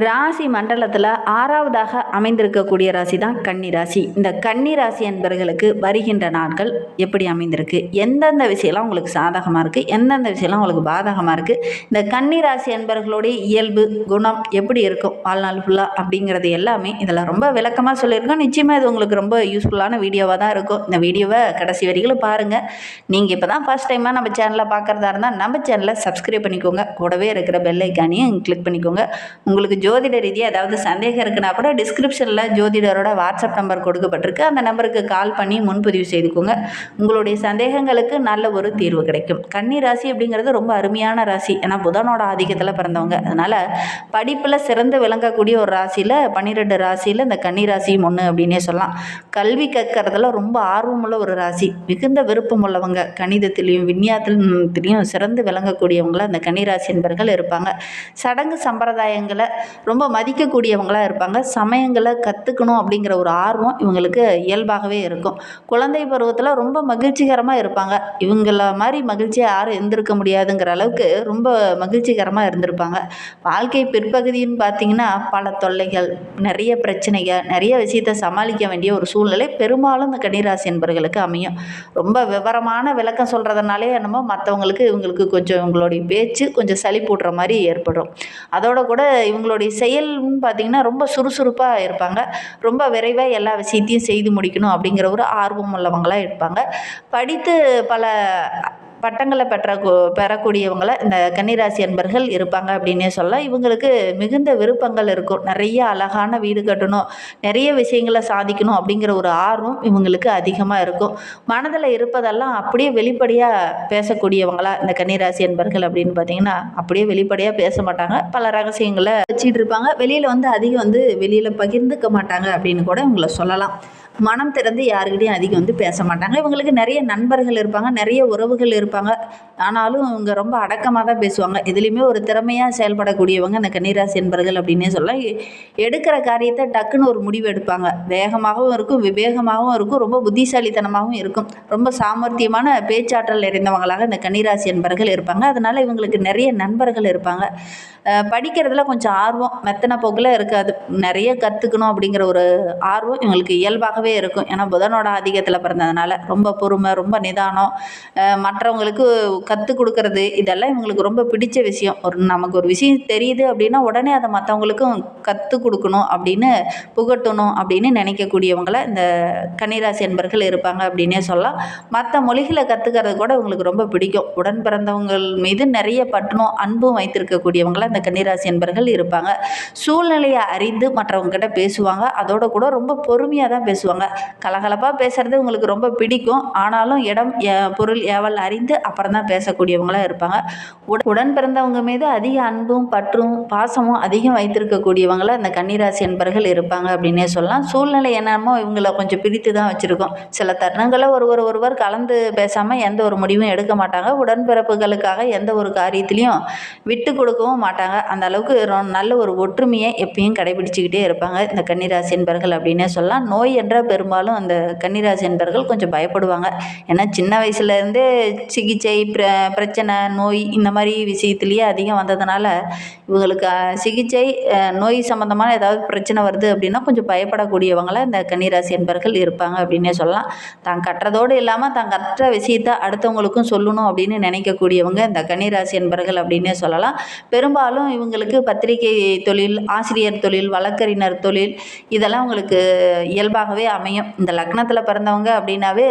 ராசி மண்டலத்தில் ஆறாவதாக அமைந்திருக்கக்கூடிய ராசி தான் கன்னி ராசி. இந்த கன்னி ராசி என்பர்களுக்கு வருகின்ற நாட்கள் எப்படி அமைந்திருக்கு? எந்தெந்த விஷயம்லாம் உங்களுக்கு சாதகமாக இருக்குது எந்தெந்த விஷயம்லாம் உங்களுக்கு பாதகமாக இருக்குது இந்த கன்னி ராசி என்பர்களுடைய இயல்பு குணம் எப்படி இருக்கும்? வாழ்நாள் ஃபுல்லாக அப்படிங்கிறது எல்லாமே இதில் ரொம்ப விளக்கமாக சொல்லியிருக்கோம். நிச்சயமாக இது உங்களுக்கு ரொம்ப யூஸ்ஃபுல்லான வீடியோவாக தான் இருக்கும். இந்த வீடியோவை கடைசி வரைகளும் பாருங்கள் நீங்கள் இப்போ தான் ஃபஸ்ட் டைமாக நம்ம சேனலை பார்க்குறதா இருந்தால் நம்ம சேனலை சப்ஸ்கிரைப் பண்ணிக்கோங்க. கூடவே இருக்கிற பெல் ஐக்கானையும் கிளிக் பண்ணிக்கோங்க. உங்களுக்கு ஜோதிட ரீதியாக ஏதாவது சந்தேகம் இருக்குன்னா கூட டிஸ்கிரிப்ஷனில் ஜோதிடரோட வாட்ஸ்அப் நம்பர் கொடுக்கப்பட்டிருக்கு. அந்த நம்பருக்கு கால் பண்ணி முன்பதிவு செய்துக்கோங்க. உங்களுடைய சந்தேகங்களுக்கு நல்ல ஒரு தீர்வு கிடைக்கும். கன்னி ராசி அப்படிங்கிறது ரொம்ப அருமையான ராசி. ஏன்னா புதனோட ஆதிக்கத்தில் பிறந்தவங்க. அதனால் படிப்பில் சிறந்து விளங்கக்கூடிய ஒரு ராசியில் பன்னிரெண்டு ராசியில் இந்த கன்னி ராசியும் ஒன்று அப்படின்னே சொல்லலாம். கல்வி கற்கிறதுல ரொம்ப ஆர்வமுள்ள ஒரு ராசி. மிகுந்த விருப்பம் உள்ளவங்க. கணிதத்திலையும் விஞ்ஞானத்திலையும் சிறந்து விளங்கக்கூடியவங்கள அந்த கன்னிராசி என்பர்கள் இருப்பாங்க. சடங்கு சம்பிரதாயங்களை ரொம்ப மதிக்கக்கூடியவங்களாக இருப்பாங்க. சமயங்களை கற்றுக்கணும் அப்படிங்கிற ஒரு ஆர்வம் இவங்களுக்கு இயல்பாகவே இருக்கும். குழந்தை பருவத்தில் ரொம்ப மகிழ்ச்சிகரமாக இருப்பாங்க. இவங்கள மாதிரி மகிழ்ச்சியாக யாரும் இருந்திருக்க முடியாதுங்கிற அளவுக்கு ரொம்ப மகிழ்ச்சிகரமாக இருந்திருப்பாங்க. வாழ்க்கை பிற்பகுதின்னு பார்த்தீங்கன்னா பல தொல்லைகள் நிறைய பிரச்சனைகள் நிறைய விஷயத்தை சமாளிக்க வேண்டிய ஒரு சூழ்நிலை பெரும்பாலும் இந்த கன்னிராசி என்பர்களுக்கு அமையும். ரொம்ப விவரமான விளக்கம் சொல்கிறதுனாலே என்னமோ மற்றவங்களுக்கு இவங்களுக்கு கொஞ்சம் இவங்களுடைய பேச்சு கொஞ்சம் சளி போடுற மாதிரி ஏற்படும். அதோட கூட இவங்களுடைய செயல்னு பார்த்திங்கன்னா ரொம்ப சுறுசுறுப்பாக இருப்பாங்க. ரொம்ப விரைவாக எல்லா விஷயத்தையும் செய்து முடிக்கணும் அப்படிங்கிற ஒரு ஆர்வம் உள்ளவங்களாக இருப்பாங்க. படித்து பல பட்டங்களை பெற்ற பெறக்கூடியவங்களை இந்த கன்னிராசி அன்பர்கள் இருப்பாங்க அப்படின்னே சொல்லலாம் இவங்களுக்கு மிகுந்த விருப்பங்கள் இருக்கும். நிறைய அழகான வீடு கட்டணும் நிறைய விஷயங்களை சாதிக்கணும் அப்படிங்கிற ஒரு ஆர்வம் இவங்களுக்கு அதிகமாக இருக்கும். மனதில் இருப்பதெல்லாம் அப்படியே வெளிப்படையாக பேசக்கூடியவங்களா இந்த கன்னிராசி அன்பர்கள் அப்படின்னு பார்த்தீங்கன்னா அப்படியே வெளிப்படையாக பேச மாட்டாங்க. பல ரகசியங்களை வச்சிட்டு இருப்பாங்க. வெளியில் வந்து அதிகம் வந்து வெளியில் பகிர்ந்துக்க மாட்டாங்க அப்படின்னு கூட இவங்களை சொல்லலாம். மனம் திறந்து யாருக்கிட்டையும் அதிகம் வந்து பேச மாட்டாங்க. இவங்களுக்கு நிறைய நண்பர்கள் இருப்பாங்க நிறைய உறவுகள் இருப்பாங்க. ஆனாலும் இவங்க ரொம்ப அடக்கமாக தான் பேசுவாங்க. இதுலேயுமே ஒரு திறமையாக செயல்படக்கூடியவங்க இந்த கன்னிராசி என்பர்கள் அப்படின்னே சொல்லலாம். எடுக்கிற காரியத்தை டக்குன்னு ஒரு முடிவு எடுப்பாங்க. வேகமாகவும் இருக்கும் விவேகமாகவும் இருக்கும் ரொம்ப புத்திசாலித்தனமாகவும் இருக்கும். ரொம்ப சாமர்த்தியமான பேச்சாற்றல் நிறைந்தவங்களாக இந்த கன்னிராசி என்பர்கள் இருப்பாங்க. அதனால் இவங்களுக்கு நிறைய நண்பர்கள் இருப்பாங்க. படிக்கிறதுல கொஞ்சம் ஆர்வம். மெத்தனை போக்கில் இருக்காது நிறைய கற்றுக்கணும் அப்படிங்கிற ஒரு ஆர்வம் இவங்களுக்கு இயல்பாகவே இருக்கும். ஏன்னா புதனோட ஆதிக்கத்தில் பிறந்ததுனால ரொம்ப பொறுமை ரொம்ப நிதானம். மற்றவங்களுக்கு கற்றுக் கொடுக்கறது இதெல்லாம் இவங்களுக்கு ரொம்ப பிடிச்ச விஷயம். ஒரு நமக்கு ஒரு விஷயம் தெரியுது அப்படின்னா உடனே அதை மற்றவங்களுக்கும் கற்றுக் கொடுக்கணும் அப்படின்னு புகட்டணும் அப்படின்னு நினைக்கக்கூடியவங்கள இந்த கன்னிராசி என்பர்கள் இருப்பாங்க அப்படின்னே சொல்லலாம். மற்ற மொழிகளை கற்றுக்கிறது கூட இவங்களுக்கு ரொம்ப பிடிக்கும். உடன் பிறந்தவங்கள் மீது நிறைய பற்றணும் அன்பும் வைத்திருக்கக்கூடியவங்கள அந்த கன்னிராசி என்பர்கள் இருப்பாங்க. சூழ்நிலையை அறிந்து மற்றவங்க கிட்ட பேசுவாங்க. அதோட கூட ரொம்ப பொறுமையாக தான் பேசுவாங்க. கலகலப்பாக பேசுறது உங்களுக்கு ரொம்ப பிடிக்கும். ஆனாலும் இடம் பொருள் ஏவல் அறிந்து அப்புறம் தான் பேசக்கூடியவங்களாக இருப்பாங்க. உட- உடன் பிறந்தவங்க மீது அதிக அன்பும் பற்றும் பாசமும் அதிகம் வைத்திருக்கக்கூடியவங்களாக அந்த கன்னிராசி என்பர்கள் இருப்பாங்க அப்படின்னே சொல்லலாம். சூழ்நிலை என்னமோ இவங்களை கொஞ்சம் பிரித்து தான் வச்சுருக்கோம். சில தருணங்களில் ஒருவர் ஒருவர் கலந்து பேசாமல் எந்த ஒரு முடிவும் எடுக்க மாட்டாங்க. உடன்பிறப்புகளுக்காக எந்த ஒரு காரியத்திலையும் விட்டு கொடுக்கவும் மாட்டாங்க. அந்த அளவுக்கு ரொ- நல்ல ஒரு ஒற்றுமையை எப்பயும் கடைபிடிச்சிக்கிட்டே இருப்பாங்க. இந்த கன்னிராசி என்பர்கள் அப்படின்னே சொல்லலாம். நோய் என்றால் பெரும்பாலும் அந்த கன்னிராசி என்பர்கள் கொஞ்சம் பயப்படுவாங்க. ஏன்னா சின்ன வயசுலேருந்தே சிகிச்சை பிர பிரச்சனை நோய் இந்த மாதிரி விஷயத்துலேயே அதிகம் வந்ததுனால இவங்களுக்கு சிகிச்சை நோய் சம்மந்தமான ஏதாவது பிரச்சனை வருது அப்படின்னா கொஞ்சம் பயப்படக்கூடியவங்களாக இந்த கன்னிராசி என்பர்கள் இருப்பாங்க அப்படின்னே சொல்லலாம். தான் கட்டுறதோடு இல்லாமல் தான் கற்ற விஷயத்தை அடுத்தவங்களுக்கும் சொல்லணும் அப்படின்னு நினைக்கக்கூடியவங்க இந்த கன்னிராசி என்பர்கள் அப்படின்னே சொல்லலாம். பெரும்பாலும் இவங்களுக்கு பத்திரிகை தொழில் ஆசிரியர் தொழில் வழக்கறிஞர் தொழில் இதெல்லாம் உங்களுக்கு இயல்பாகவே அமையும். இந்த லக்னத்தில் பிறந்தவங்க அப்படின்னாவே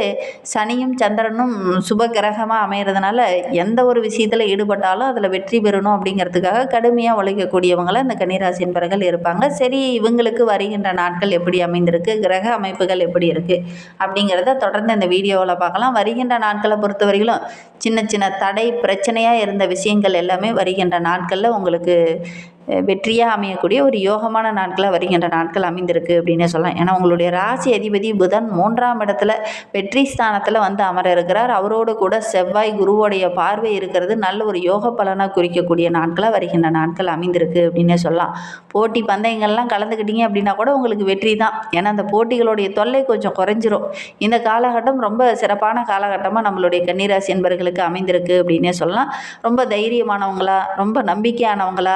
சனியும் சந்திரனும் சுப கிரகமாக அமைகிறதுனால எந்த ஒரு விஷயத்தில் ஈடுபட்டாலும் அதில் வெற்றி பெறணும் அப்படிங்கிறதுக்காக கடுமையாக உழைக்கக்கூடியவங்கள இந்த கன்னிராசி பிறகு இருப்பாங்க. சரி இவங்களுக்கு வருகின்ற நாட்கள் எப்படி அமைந்திருக்கு? கிரக அமைப்புகள் எப்படி இருக்குது அப்படிங்கிறத தொடர்ந்து இந்த வீடியோவில் பார்க்கலாம். வருகின்ற நாட்களை பொறுத்தவரையிலும் சின்ன சின்ன தடை பிரச்சனையாக இருந்த விஷயங்கள் எல்லாமே வருகின்ற நாட்களில் உங்களுக்கு fue que வெற்றியாக அமையக்கூடிய ஒரு யோகமான நாட்களாக வருகின்ற நாட்கள் அமைந்திருக்கு அப்படின்னே சொல்லலாம். ஏன்னா உங்களுடைய ராசி அதிபதி புதன் மூன்றாம் இடத்துல வெற்றி ஸ்தானத்தில் வந்து அமர இருக்கிறார். அவரோடு கூட செவ்வாய் குருவோடைய பார்வை இருக்கிறது நல்ல ஒரு யோக பலனாக குறிக்கக்கூடிய நாட்களாக வருகின்ற நாட்கள் அமைந்திருக்கு அப்படின்னே சொல்லலாம். போட்டி பந்தயங்கள்லாம் கலந்துக்கிட்டீங்க அப்படின்னா கூட உங்களுக்கு வெற்றி தான். ஏன்னா அந்த போட்டிகளுடைய தொல்லை கொஞ்சம் குறைஞ்சிரும். இந்த காலகட்டம் ரொம்ப சிறப்பான காலகட்டமாக நம்மளுடைய கன்னிராசி என்பர்களுக்கு அமைந்திருக்கு அப்படின்னே சொல்லலாம். ரொம்ப தைரியமானவங்களா ரொம்ப நம்பிக்கையானவங்களா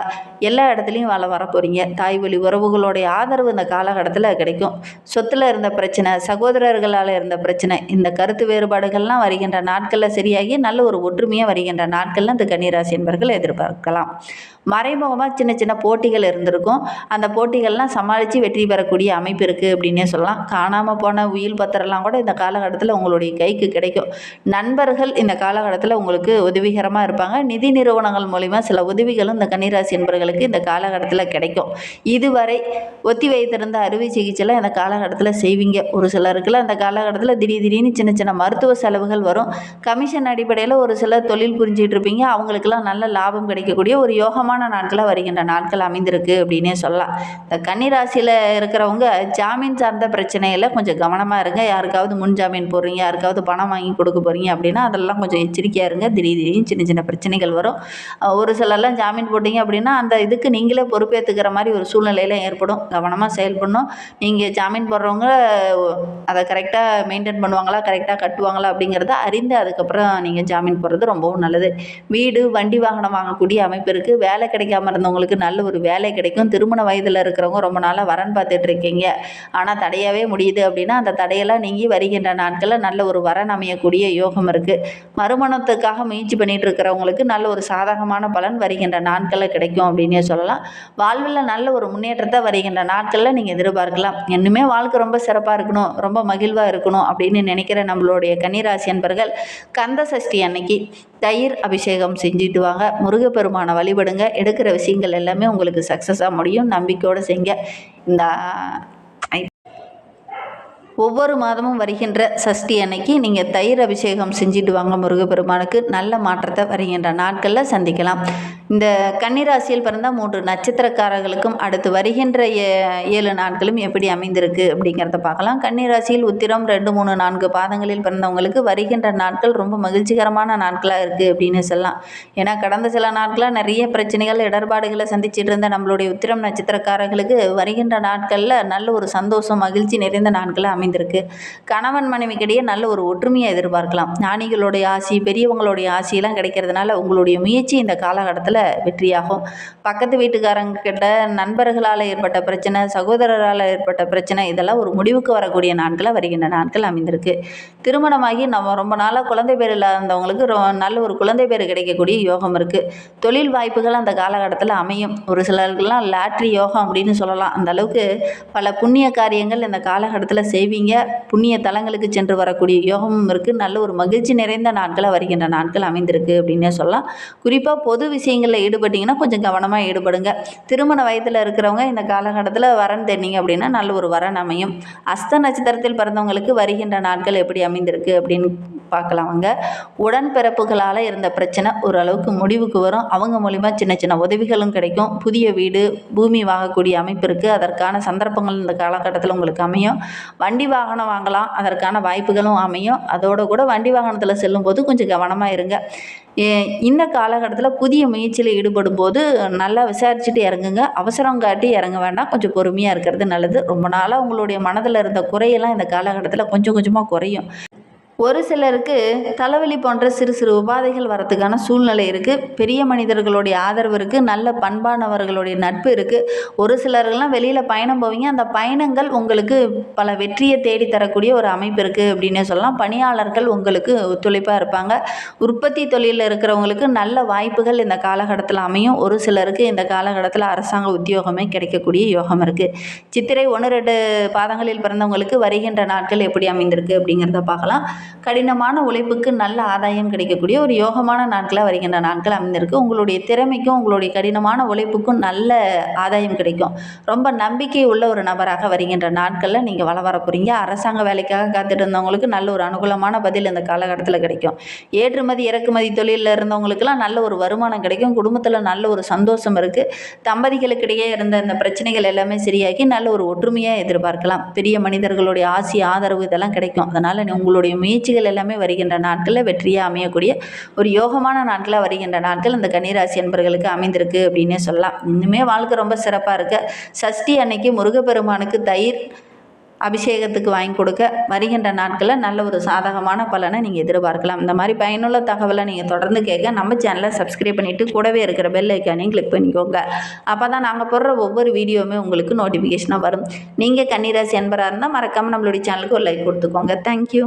எல்லா இடத்துலையும் வாழ வர போகிறீங்க தாய் வழி உறவுகளுடைய ஆதரவு இந்த காலகட்டத்தில் கிடைக்கும். சொத்தில் இருந்த பிரச்சனை சகோதரர்களால் இருந்த பிரச்சனை இந்த கருத்து வேறுபாடுகள்லாம் வருகின்ற நாட்களில் சரியாகி நல்ல ஒரு ஒற்றுமையாக வருகின்ற நாட்களில் இந்த கன்னிராசி என்பர்கள் எதிர்பார்க்கலாம். மறைமுகமாக சின்ன சின்ன போட்டிகள் இருந்திருக்கும். அந்த போட்டிகள்லாம் சமாளித்து வெற்றி பெறக்கூடிய அமைப்பு இருக்குது அப்படின்னே சொல்லலாம். காணாமல் போன உயில் பத்திரம்லாம் கூட இந்த காலகட்டத்தில் உங்களுடைய கைக்கு கிடைக்கும். நண்பர்கள் இந்த காலகட்டத்தில் உங்களுக்கு உதவிகரமாக இருப்பாங்க. நிதி நிறுவனங்கள் மூலிமா சில உதவிகளும் இந்த கன்னிராசி என்பவர்களுக்கு இந்த இந்த காலகட்டத்தில் கிடைக்கும். இதுவரை ஒத்தி வைத்திருந்த அறுவை சிகிச்சைலாம் இந்த காலகட்டத்தில் செய்வீங்க. ஒரு சிலருக்குலாம் அந்த காலகட்டத்தில் திடீர் திடீர்னு சின்ன சின்ன மருத்துவ செலவுகள் வரும். கமிஷன் அடிப்படையில் ஒரு சிலர் தொழில் புரிஞ்சிட்டு இருப்பீங்க. அவங்களுக்கெல்லாம் நல்ல லாபம் கிடைக்கக்கூடிய ஒரு யோகமான நாட்களாக வருகின்ற நாட்கள் அமைந்திருக்கு அப்படின்னே சொல்லலாம். இந்த கன்னிராசியில் இருக்கிறவங்க ஜாமீன் சார்ந்த பிரச்சனையில் கொஞ்சம் கவனமாக இருங்க. யாருக்காவது முன் ஜாமீன் போடுறீங்க யாருக்காவது பணம் வாங்கி கொடுக்க போகிறீங்க அப்படின்னா அதெல்லாம் கொஞ்சம் எச்சரிக்கையாக இருங்க. திடீர் திடீர்னு சின்ன சின்ன பிரச்சனைகள் வரும். ஒரு சிலர்லாம் ஜாமீன் போட்டீங்க அப்படின்னா அந்த இது இதுக்கு நீங்களே பொறுப்பேற்றுக்கிற மாதிரி ஒரு சூழ்நிலையில் ஏற்படும். கவனமாக செயல்படணும். நீங்கள் ஜாமீன் போடுறவங்க அதை கரெக்டாக மெயின்டைன் பண்ணுவாங்களா கரெக்டாக கட்டுவாங்களா அப்படிங்கிறத அறிந்து அதுக்கப்புறம் நீங்கள் ஜாமீன் போடுறது ரொம்பவும் நல்லது. வீடு வண்டி வாகனம் வாங்கக்கூடிய அமைப்பு இருக்குது வேலை கிடைக்காம இருந்தவங்களுக்கு நல்ல ஒரு வேலை கிடைக்கும். திருமண வயதில் இருக்கிறவங்க ரொம்ப நாளாக வரன் பார்த்துட்டு இருக்கீங்க. ஆனால் தடையவே முடியுது அப்படின்னா அந்த தடையெல்லாம் நீங்கி வருகின்ற நாட்களில் நல்ல ஒரு வரன் அமையக்கூடிய யோகம் இருக்குது மறுமணத்துக்காக முயற்சி பண்ணிகிட்டு இருக்கிறவங்களுக்கு நல்ல ஒரு சாதகமான பலன் வருகின்ற நாட்களில் கிடைக்கும் அப்படின்னு சொல்லலாம். வாழ்வில் நல்ல ஒரு முன்னேற்றத்தை வருகின்ற நாட்களில் நீங்கள் எதிர்பார்க்கலாம். இன்னுமே வாழ்க்கை ரொம்ப சிறப்பாக இருக்கணும் ரொம்ப மகிழ்வாக இருக்கணும் அப்படின்னு நினைக்கிற நம்மளுடைய கன்னிராசி அன்பர்கள் கந்த சஷ்டி அன்னைக்கு தயிர் அபிஷேகம் செஞ்சுட்டு வாங்க. முருகப்பெருமானை வழிபடுங்க. எடுக்கிற விஷயங்கள் எல்லாமே உங்களுக்கு சக்ஸஸாக முடியும். நம்பிக்கையோடு செய்ங்க. இந்த ஐ- ஒவ்வொரு மாதமும் வருகின்ற சஷ்டி அன்னைக்கு நீங்கள் தயிர் அபிஷேகம் செஞ்சுட்டு வாங்க முருகப்பெருமானுக்கு. நல்ல மாற்றத்தை வருகின்ற நாட்களில் சந்திக்கலாம். இந்த கன்னிராசியில் பிறந்த மூன்று நட்சத்திரக்காரர்களுக்கும் அடுத்து வருகின்ற ஏ- ஏழு நாட்களும் எப்படி அமைந்திருக்கு அப்படிங்கிறத பார்க்கலாம். கன்னிராசியில் உத்திரம் ரெண்டு மூணு நான்கு பாதங்களில் பிறந்தவங்களுக்கு வருகின்ற நாட்கள் ரொம்ப மகிழ்ச்சிகரமான நாட்களாக இருக்குது அப்படின்னு சொல்லலாம். ஏன்னா கடந்த சில நாட்களாக நிறைய பிரச்சனைகள் இடர்பாடுகளை சந்திச்சிட்டு இருந்த நம்மளுடைய உத்திரம் நட்சத்திரக்காரர்களுக்கு வருகின்ற நாட்களில் நல்ல ஒரு சந்தோஷம் மகிழ்ச்சி நிறைந்த நாட்களாக அமைந்திருக்கு. கணவன் மனைவிக்கிடையே நல்ல ஒரு ஒற்றுமையை எதிர்பார்க்கலாம். ஞானிகளுடைய ஆசி பெரியவங்களுடைய ஆசியெல்லாம் கிடைக்கிறதுனால உங்களுடைய முயற்சி இந்த காலகட்டத்தில் வெற்றியாகும். பக்கத்து வீட்டுக்காரங்கிட்ட நண்பர்களால் ஏற்பட்ட பிரச்சனை சகோதரரால் ஏற்பட்ட பிரச்சனை இதெல்லாம் ஒரு முடிவுக்கு வரக்கூடிய நாட்களாக வருகின்ற நாட்கள் அமைந்திருக்கு. திருமணமாகி நம்ம ரொம்ப நாளாக குழந்தை பேர் இல்லாதவங்களுக்கு ரொ நல்ல ஒரு குழந்தை பேர் கிடைக்கக்கூடிய யோகம் இருக்குது தொழில் வாய்ப்புகள் அந்த காலகட்டத்தில் அமையும். ஒரு சிலருக்கெல்லாம் லாட்ரி யோகம் அப்படின்னு சொல்லலாம். அந்த அளவுக்கு பல புண்ணிய காரியங்கள் இந்த காலகட்டத்தில் செய்வீங்க. புண்ணிய தலங்களுக்கு சென்று வரக்கூடிய யோகமும் இருக்குது நல்ல ஒரு மகிழ்ச்சி நிறைந்த நாட்களாக வருகின்ற நாட்கள் அமைந்திருக்கு அப்படின்னே சொல்லலாம். குறிப்பாக பொது விஷயங்கள் விஷயங்களில் ஈடுபட்டீங்கன்னா கொஞ்சம் கவனமாக ஈடுபடுங்க. திருமண வயதில் இருக்கிறவங்க இந்த காலகட்டத்தில் வரன் தேடினீங்க அப்படின்னா நல்ல ஒரு வரன் அமையும். அஸ்த நட்சத்திரத்தில் பிறந்தவங்களுக்கு வருகின்ற நாட்கள் எப்படி அமைந்திருக்கு அப்படின்னு பார்க்கலாம் வாங்க. உடன்பிறப்புகளால் இருந்த பிரச்சனை ஓரளவுக்கு முடிவுக்கு வரும். அவங்க மூலிமா சின்ன சின்ன உதவிகளும் கிடைக்கும். புதிய வீடு பூமி வாங்கக்கூடிய அமைப்பு இருக்குது அதற்கான சந்தர்ப்பங்கள் இந்த காலகட்டத்தில் உங்களுக்கு அமையும். வண்டி வாகனம் வாங்கலாம். அதற்கான வாய்ப்புகளும் அமையும். அதோட கூட வண்டி வாகனத்தில் செல்லும்போது கொஞ்சம் கவனமாக இருங்க. ஏ- இந்த காலகட்டத்தில் புதிய முயற்சியில் ஈடுபடும் போது நல்லா விசாரிச்சுட்டு இறங்குங்க. அவசரம் காட்டி இறங்க வேண்டாம். கொஞ்சம் பொறுமையாக இருக்கிறது நல்லது. ரொம்ப நாளாக உங்களுடைய மனதில் இருந்த குறையெல்லாம் இந்த காலகட்டத்தில் கொஞ்சம் கொஞ்சமாக குறையும். ஒரு சிலருக்கு தலைவலி போன்ற சிறு சிறு உபாதைகள் வரத்துக்கான சூழ்நிலை இருக்குது பெரிய மனிதர்களுடைய ஆதரவு இருக்குது நல்ல பண்பானவர்களுடைய நட்பு இருக்குது ஒரு சிலர்லாம் வெளியில் பயணம் போவீங்க. அந்த பயணங்கள் உங்களுக்கு பல வெற்றியை தேடி தரக்கூடிய ஒரு அமைப்பு இருக்குது அப்படின்னே சொல்லலாம். பணியாளர்கள் உங்களுக்கு ஒத்துழைப்பாக இருப்பாங்க. உற்பத்தி தொழிலில் இருக்கிறவங்களுக்கு நல்ல வாய்ப்புகள் இந்த காலகட்டத்தில் அமையும். ஒரு சிலருக்கு இந்த காலகட்டத்தில் அரசாங்க உத்தியோகமே கிடைக்கக்கூடிய யோகம் இருக்குது சித்திரை ஒன்று ரெண்டு பாதங்களில் பிறந்தவங்களுக்கு வருகின்ற நாட்கள் எப்படி அமைந்திருக்கு அப்படிங்கிறத பார்க்கலாம். கடினமான உழைப்புக்கு நல்ல ஆதாயம் கிடைக்கக்கூடிய ஒரு யோகமான நாட்களாக வருகின்ற நாட்கள் அமைந்திருக்கு. உங்களுடைய திறமைக்கும் உங்களுடைய கடினமான உழைப்புக்கும் நல்ல ஆதாயம் கிடைக்கும். ரொம்ப நம்பிக்கை உள்ள ஒரு நபராக வருகின்ற நாட்களில் நீங்கள் வள வர போகிறீங்க அரசாங்க வேலைக்காக காத்துட்டு இருந்தவங்களுக்கு நல்ல ஒரு அனுகூலமான பதில் இந்த காலகட்டத்தில் கிடைக்கும். ஏற்றுமதி இறக்குமதி தொழிலில் இருந்தவங்களுக்கெல்லாம் நல்ல ஒரு வருமானம் கிடைக்கும். குடும்பத்தில் நல்ல ஒரு சந்தோஷம் இருக்குது தம்பதிகளுக்கிடையே இருந்த இந்த பிரச்சனைகள் எல்லாமே சரியாகி நல்ல ஒரு ஒற்றுமையாக எதிர்பார்க்கலாம். பெரிய மனிதர்களுடைய ஆசி ஆதரவு இதெல்லாம் கிடைக்கும். அதனால் உங்களுடைய முயற்சிகள் எல்லாமே வருகின்ற நாட்களில் வெற்றியாக அமையக்கூடிய ஒரு யோகமான நாட்களாக வருகின்ற நாட்கள் இந்த கன்னிராசி என்பர்களுக்கு அமைந்திருக்கு அப்படின்னே சொல்லலாம். இன்னுமே வாழ்க்கை ரொம்ப சிறப்பாக இருக்க. சஷ்டி அன்னைக்கு முருகப்பெருமானுக்கு தயிர் அபிஷேகத்துக்கு வாங்கி கொடுக்க வருகின்ற நாட்களில் நல்ல ஒரு சாதகமான பலனை நீங்கள் எதிர்பார்க்கலாம். இந்த மாதிரி பயனுள்ள தகவலை நீங்கள் தொடர்ந்து கேட்க நம்ம சேனலை சப்ஸ்கிரைப் பண்ணிவிட்டு கூடவே இருக்கிற பெல் ஐக்கானையும் கிளிக் பண்ணிக்கோங்க. அப்போ தான் நாங்கள் போடுற ஒவ்வொரு வீடியோவுமே உங்களுக்கு நோட்டிஃபிகேஷனாக வரும். நீங்கள் கன்னிராசி என்பராக இருந்தால் மறக்காமல் நம்மளுடைய சேனலுக்கு ஒரு லைக் கொடுத்துக்கோங்க. தேங்க்யூ